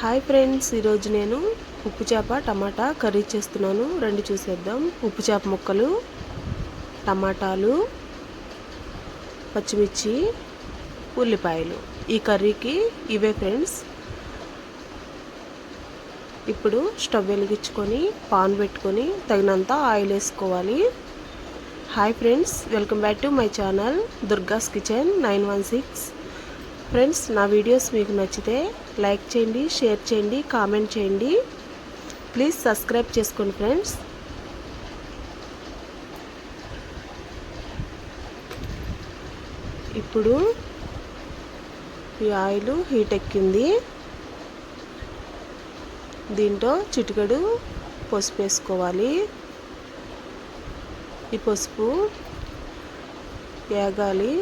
Hi friends ఈరోజు నేను ఉప్పు చేప టమాటా కర్రీ చేస్తున్నాను. రండి చూసేద్దాం. ఉప్పు చేప ముక్కలు టమాటాలు పచ్చిమిర్చి ఉల్లిపాయలు. ఈ కర్రీకి ఇవే ఫ్రెండ్స్ ఇప్పుడు స్టవ్ వెలిగించుకొని పాన్ పెట్టుకొని తగినంత ఆయిల్ వేసుకోవాలి. Hi friends welcome back to my channel Durga's kitchen nine one six friends నా వీడియోస్ మీకు నచ్చితే లైక్ చేయండి షేర్ చేయండి కామెంట్ చేయండి. ప్లీజ్ సబ్స్క్రైబ్ చేసుకోండి ఫ్రెండ్స్. ఇప్పుడు ఈ ఆయిల్ హీట్ ఎక్కింది. దీంట్లో చిటికడు పసుపు వేసుకోవాలి. ఈ పసుపు వేగాలి.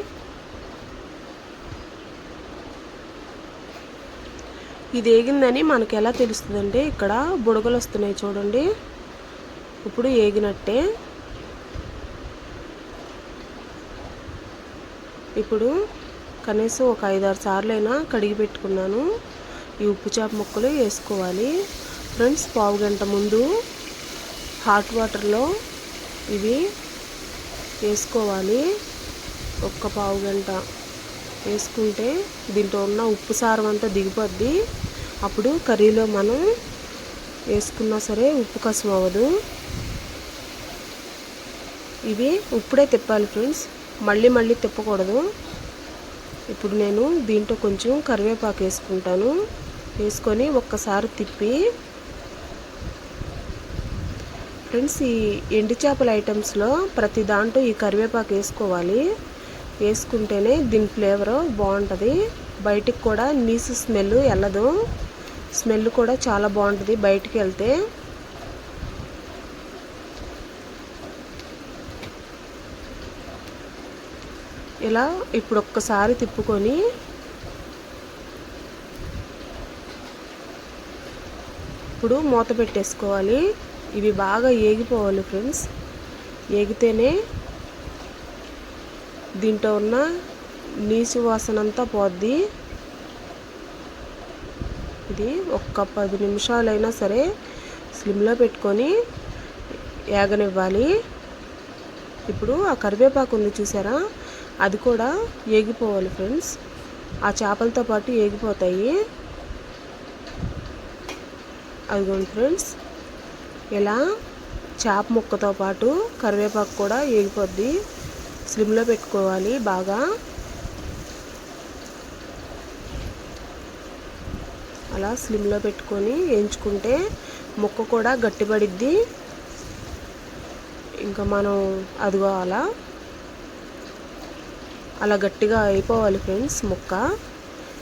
ఇది ఏగిందని మనకు ఎలా తెలుస్తుందంటే ఇక్కడ బుడగలు వస్తున్నాయి చూడండి. ఇప్పుడు ఏగినట్టే. ఇప్పుడు కనీసం ఒక ఐదారు సార్లైనా కడిగి పెట్టుకున్నాను. ఈ ఉప్పు చేప ముక్కలు వేసుకోవాలి. ఫ్రెండ్స్ పావు గంట ముందు హాట్ వాటర్లో ఇవి వేసుకోవాలి. ఒక్క పావు గంట. వేసుకుంటే దీంట్లో ఉన్న ఉప్పు సారం అంతా దిగిపోద్ది. అప్పుడు కర్రీలో మనం వేసుకున్నా సరే ఉప్పు కసం అవ్వదు. ఇవి ఇప్పుడే తిప్పాలి ఫ్రెండ్స్. మళ్ళీ మళ్ళీ తిప్పకూడదు. ఇప్పుడు నేను దీంట్లో కొంచెం కరివేపాకు వేసుకుంటాను. వేసుకొని ఒక్కసారి తిప్పి ఫ్రెండ్స్ ఈ ఎండు చేపల ఐటమ్స్లో ప్రతి దాంట్లో ఈ కరివేపాకు వేసుకోవాలి. వేసుకుంటేనే దీని ఫ్లేవర్ బాగుంటుంది. బయటికి కూడా నీసు స్మెల్ వెళ్ళదు స్మెల్ కూడా చాలా బాగుంటుంది బయటికి వెళ్తే. ఇలా ఇప్పుడు ఒక్కసారి తిప్పుకొని ఇప్పుడు మూత పెట్టేసుకోవాలి. ఇవి బాగా ఏగిపోవాలి ఫ్రెండ్స్. ఏగితేనే దీంట్లో ఉన్న నీసు వాసన అంతా పోద్ది. ఇది ఒక్క పది నిమిషాలైనా సరే స్లిమ్లో పెట్టుకొని ఏగనివ్వాలి. ఇప్పుడు ఆ కరివేపాకు ఉంది చూసారా? అది కూడా ఏగిపోవాలి ఫ్రెండ్స్. ఆ చేపలతో పాటు ఏగిపోతాయి. అదిగోండి ఫ్రెండ్స్. ఇలా చేప ముక్కతో పాటు కరివేపాకు కూడా ఏగిపోద్ది. స్లిమ్లో పెట్టుకోవాలి బాగా. అలా స్లిమ్లో పెట్టుకొని వేయించుకుంటే ముక్క కూడా గట్టిపడిద్ది. ఇంకా మనం అదిగో అలా అలా గట్టిగా అయిపోవాలి ఫ్రెండ్స్ ముక్క.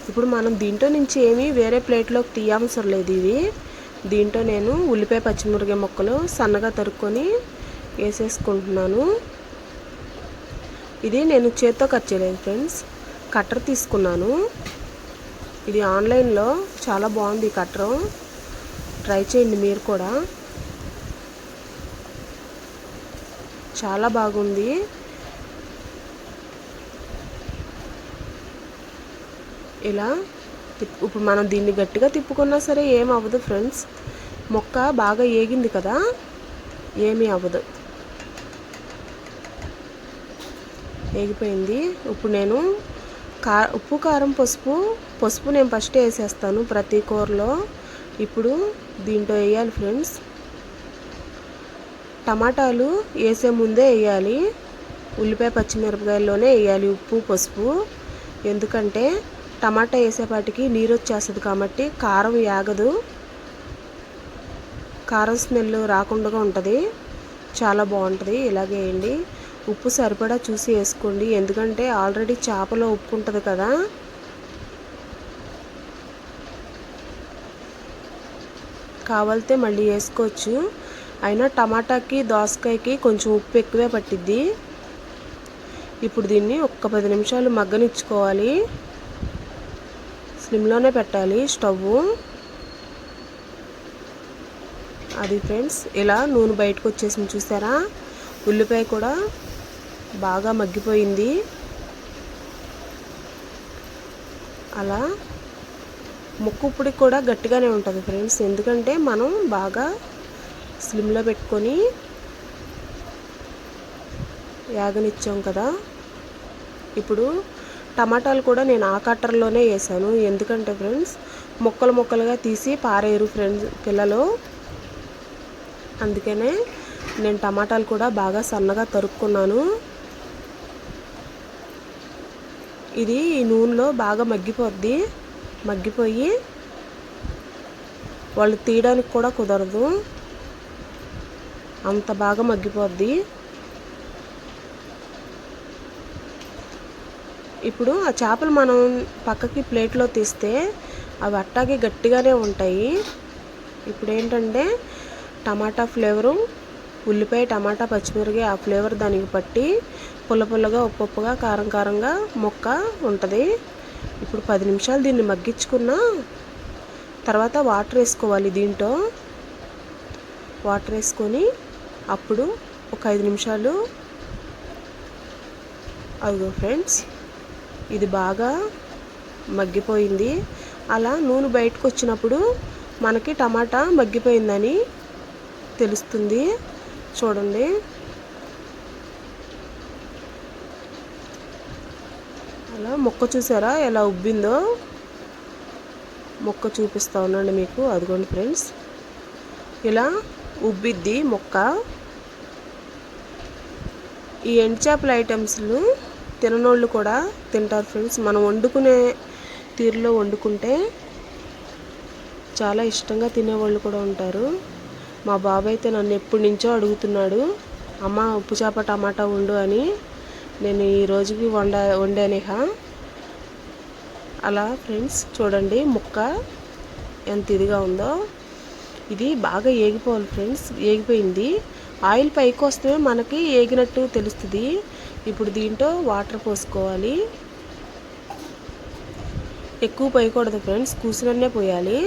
ఇప్పుడు మనం దీంట్లో నుంచి ఏమీ వేరే ప్లేట్లోకి తీయవసరం లేదు ఇవి. దీంట్లో నేను ఉల్లిపాయ పచ్చిమిరకాయ ముక్కలు సన్నగా తరుక్కొని వేసేసుకుంటున్నాను. ఇది నేను చేత్తో కట్ చేయలేదు ఫ్రెండ్స్. కట్టర్ తీసుకున్నాను. ఇది ఆన్లైన్లో చాలా బాగుంది ఈ కట్టరు. ట్రై చేయండి మీరు కూడా. చాలా బాగుంది. ఇలా ఇప్పుడు మనం దీన్ని గట్టిగా తిప్పుకున్నా సరే ఏం అవ్వదు ఫ్రెండ్స్. మొక్క బాగా ఏగింది కదా? ఏమీ అవ్వదు. ఏగిపోయింది ఇప్పుడు నేను కా ఉప్పు కారం పసుపు పసుపు నేను ఫస్ట్ వేసేస్తాను ప్రతి కూరలో. ఇప్పుడు దీంట్లో వేయాలి ఫ్రెండ్స్. టమాటాలు వేసే ముందే వేయాలి. ఉల్లిపాయ పచ్చిమిరపకాయల్లోనే వేయాలి ఉప్పు పసుపు. ఎందుకంటే టమాటా వేసేపాటికి నీరు వచ్చేస్తుంది కాబట్టి కారం యాగదు. కారం స్మెల్ రాకుండా ఉంటుంది. చాలా బాగుంటుంది. ఇలాగే వేయండి. ఉప్పు సరిపడా చూసి వేసుకోండి. ఎందుకంటే ఆల్రెడీ చేపలో ఉప్పు ఉంటుంది కదా. కావాలితే మళ్ళీ వేసుకోవచ్చు. అయినా టమాటాకి దోసకాయకి కొంచెం ఉప్పు ఎక్కువే పట్టిద్ది. ఇప్పుడు దీన్ని ఒక్క పది నిమిషాలు మగ్గనిచ్చుకోవాలి. స్లిమ్లోనే పెట్టాలి స్టవ్ అది ఫ్రెండ్స్ ఇలా నూనె బయటకు వచ్చేసింది చూసారా? ఉల్లిపాయ కూడా బాగా మగ్గిపోయింది. అలా ముక్కు ఇప్పటికి కూడా గట్టిగానే ఉంటుంది ఫ్రెండ్స్. ఎందుకంటే మనం బాగా స్లిమ్లో పెట్టుకొని యాగనిచ్చాం కదా. ఇప్పుడు టమాటాలు కూడా నేను ఆ కట్టర్లోనే వేసాను. ఎందుకంటే ఫ్రెండ్స్ ముక్కలు ముక్కలుగా తీసి పారేయరు ఫ్రెండ్స్ పిల్లలు. అందుకనే నేను టమాటాలు కూడా బాగా సన్నగా తరుక్కున్నాను. ఇది ఈ నూనెలో బాగా మగ్గిపోద్ది. మగ్గిపోయి వాళ్ళు తీయడానికి కూడా కుదరదు. అంత బాగా మగ్గిపోద్ది. ఇప్పుడు ఆ చేపలు మనం పక్కకి ప్లేట్లో తీస్తే అవి అట్టాగే గట్టిగానే ఉంటాయి. ఇప్పుడు ఏంటంటే టమాటా ఫ్లేవరు ఉల్లిపాయ టమాటా పచ్చిమిరపకాయ ఆ ఫ్లేవర్ దానికి పట్టి పుల్ల పుల్లగా ఉప్పుగా కారం కారంగా మొక్క ఉంటుంది. ఇప్పుడు పది నిమిషాలు దీన్ని మగ్గించుకున్న తర్వాత వాటర్ వేసుకోవాలి దీంట్లో. వాటర్ వేసుకొని అప్పుడు ఒక ఐదు నిమిషాలు అదిగో ఫ్రెండ్స్ ఇది బాగా మగ్గిపోయింది. అలా నూనె బయటకు వచ్చినప్పుడు మనకి టమాటా మగ్గిపోయిందని తెలుస్తుంది. చూడండి. అలా మొక్క చూసారా? ఎలా ఉబ్బిందో? మొక్క చూపిస్తా ఉండండి మీకు. అదిగోండి ఫ్రెండ్స్. ఇలా ఉబ్బిద్ది మొక్క. ఈ ఎండ్చేపల ఐటమ్స్లు తిననోళ్ళు కూడా తింటారు ఫ్రెండ్స్. మనం వండుకునే తీరులో వండుకుంటే చాలా ఇష్టంగా తినేవాళ్ళు కూడా ఉంటారు. మా బాబాయ్ అయితే నన్ను ఎప్పటి నుంచో అడుగుతున్నాడు అమ్మ ఉప్పు చేప టమాటా వండు అని. నేను ఈ రోజుకి వండ వండానిహ అలా ఫ్రెండ్స్ చూడండి ముక్క ఎంత ఇదిగా ఉందో. ఇది బాగా ఏగిపోవాలి ఫ్రెండ్స్ ఏగిపోయింది. ఆయిల్ పైకి వస్తే మనకి ఏగినట్టు తెలుస్తుంది. ఇప్పుడు దీంట్లో వాటర్ పోసుకోవాలి. ఎక్కువ పోయకూడదు ఫ్రెండ్స్ కూసినన్నే పోయాలి.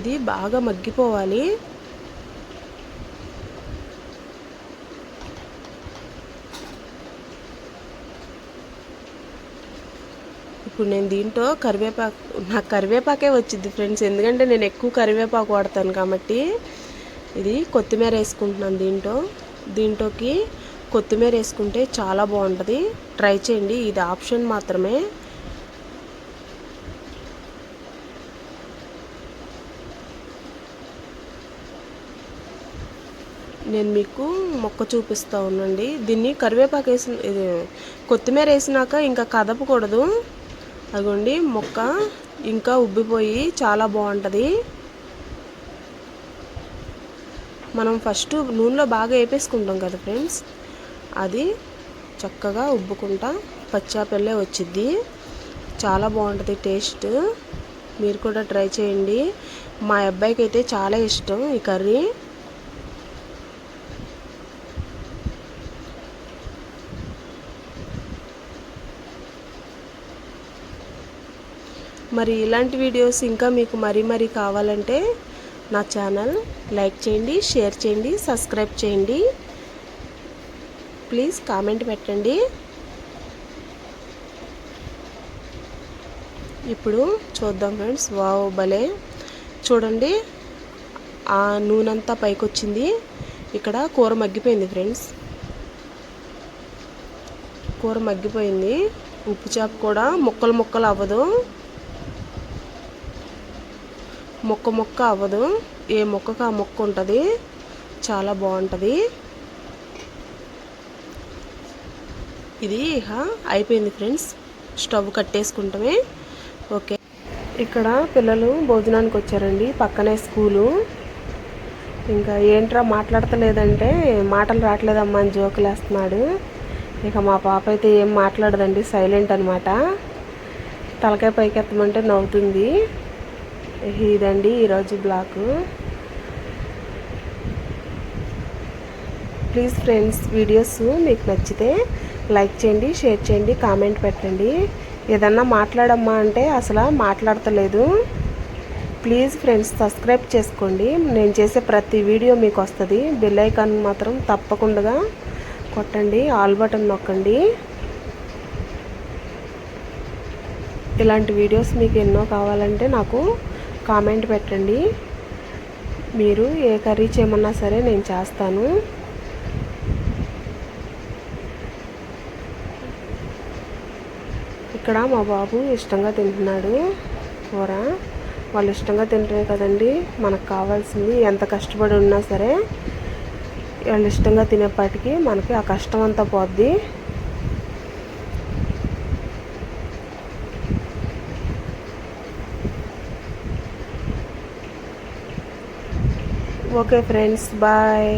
ఇది బాగా మగ్గిపోవాలి. ఇప్పుడు నేను దీంట్లో కరివేపాకు నాకు కరివేపాకే వచ్చింది ఫ్రెండ్స్. ఎందుకంటే నేను ఎక్కువ కరివేపాకు వాడతాను కాబట్టి ఇది కొత్తిమీర వేసుకుంటున్నాను దీంట్లో. దీంట్లోకి కొత్తిమీర వేసుకుంటే చాలా బాగుంటుంది. ట్రై చేయండి ఇది ఆప్షన్ మాత్రమే. నేను మీకు మొక్క చూపిస్తూ ఉండండి. దీన్ని కరివేపాకు వేసిన ఇది కొత్తిమీర వేసినాక ఇంకా కదపకూడదు. అదిగోండి మొక్క ఇంకా ఉబ్బిపోయి చాలా బాగుంటుంది. మనం ఫస్ట్ నూనెలో బాగా వేపేసుకుంటాం కదా ఫ్రెండ్స్? అది చక్కగా ఉబ్బుకుంటా పచ్చాపెల్లే వచ్చిద్ది. చాలా బాగుంటుంది టేస్ట్. మీరు కూడా ట్రై చేయండి. మా అబ్బాయికి అయితే చాలా ఇష్టం ఈ కర్రీ. మరి ఇలాంటి వీడియోస్ ఇంకా మీకు మరీ మరీ కావాలంటే నా ఛానల్ లైక్ చేయండి షేర్ చేయండి సబ్స్క్రైబ్ చేయండి. ప్లీజ్ కామెంట్ పెట్టండి. ఇప్పుడు చూద్దాం ఫ్రెండ్స్. వావ్ భలే. చూడండి ఆ నూనెంతా పైకి వచ్చింది ఇక్కడ కూర మగ్గిపోయింది ఫ్రెండ్స్. కూర మగ్గిపోయింది. ఉప్పు చేప కూడా ముక్కలు ముక్కలు అవ్వదు. మొక్క మొక్క అవ్వదు. ఏ మొక్కకు ఆ మొక్క ఉంటుంది? చాలా బాగుంటుంది. ఇది ఇక అయిపోయింది ఫ్రెండ్స్. స్టవ్ కట్టేసుకుంటామే. ఓకే. ఇక్కడ పిల్లలు భోజనానికి వచ్చారండి. పక్కనే స్కూలు. ఇంకా ఏంట్రా మాట్లాడతలేదంటే మాటలు రావట్లేదమ్మా అని జోకులు వేస్తున్నాడు. ఇక మా పాప అయితే ఏం మాట్లాడదండి. సైలెంట్ అనమాట తలకాయ పైకెత్తమంటే నవ్వుతుంది. ఇదండి ఈరోజు బ్లాక్. ప్లీజ్ ఫ్రెండ్స్ వీడియోస్ మీకు నచ్చితే లైక్ చేయండి షేర్ చేయండి కామెంట్ పెట్టండి. ఏదన్నా మాట్లాడమ్మా అంటే అసలు మాట్లాడతలేదు. ప్లీజ్ ఫ్రెండ్స్ సబ్స్క్రైబ్ చేసుకోండి. నేను చేసే ప్రతి వీడియో మీకు వస్తుంది. బెల్ ఐకాన్ మాత్రం తప్పకుండా కొట్టండి ఆల్ బటన్ నొక్కండి. ఇలాంటి వీడియోస్ మీకు ఎన్నో కావాలంటే నాకు కామెంట్ పెట్టండి. మీరు ఏ కర్రీ చేయమన్నా సరే నేను చేస్తాను. ఇక్కడ మా బాబు ఇష్టంగా తింటున్నాడు. కూర. వాళ్ళు ఇష్టంగా తింటారు కదండి. మనకు కావాల్సింది ఎంత కష్టపడి ఉన్నా సరే వాళ్ళు ఇష్టంగా తినేపాటికి మనకి ఆ కష్టం అంతా పోద్ది. Okay friends bye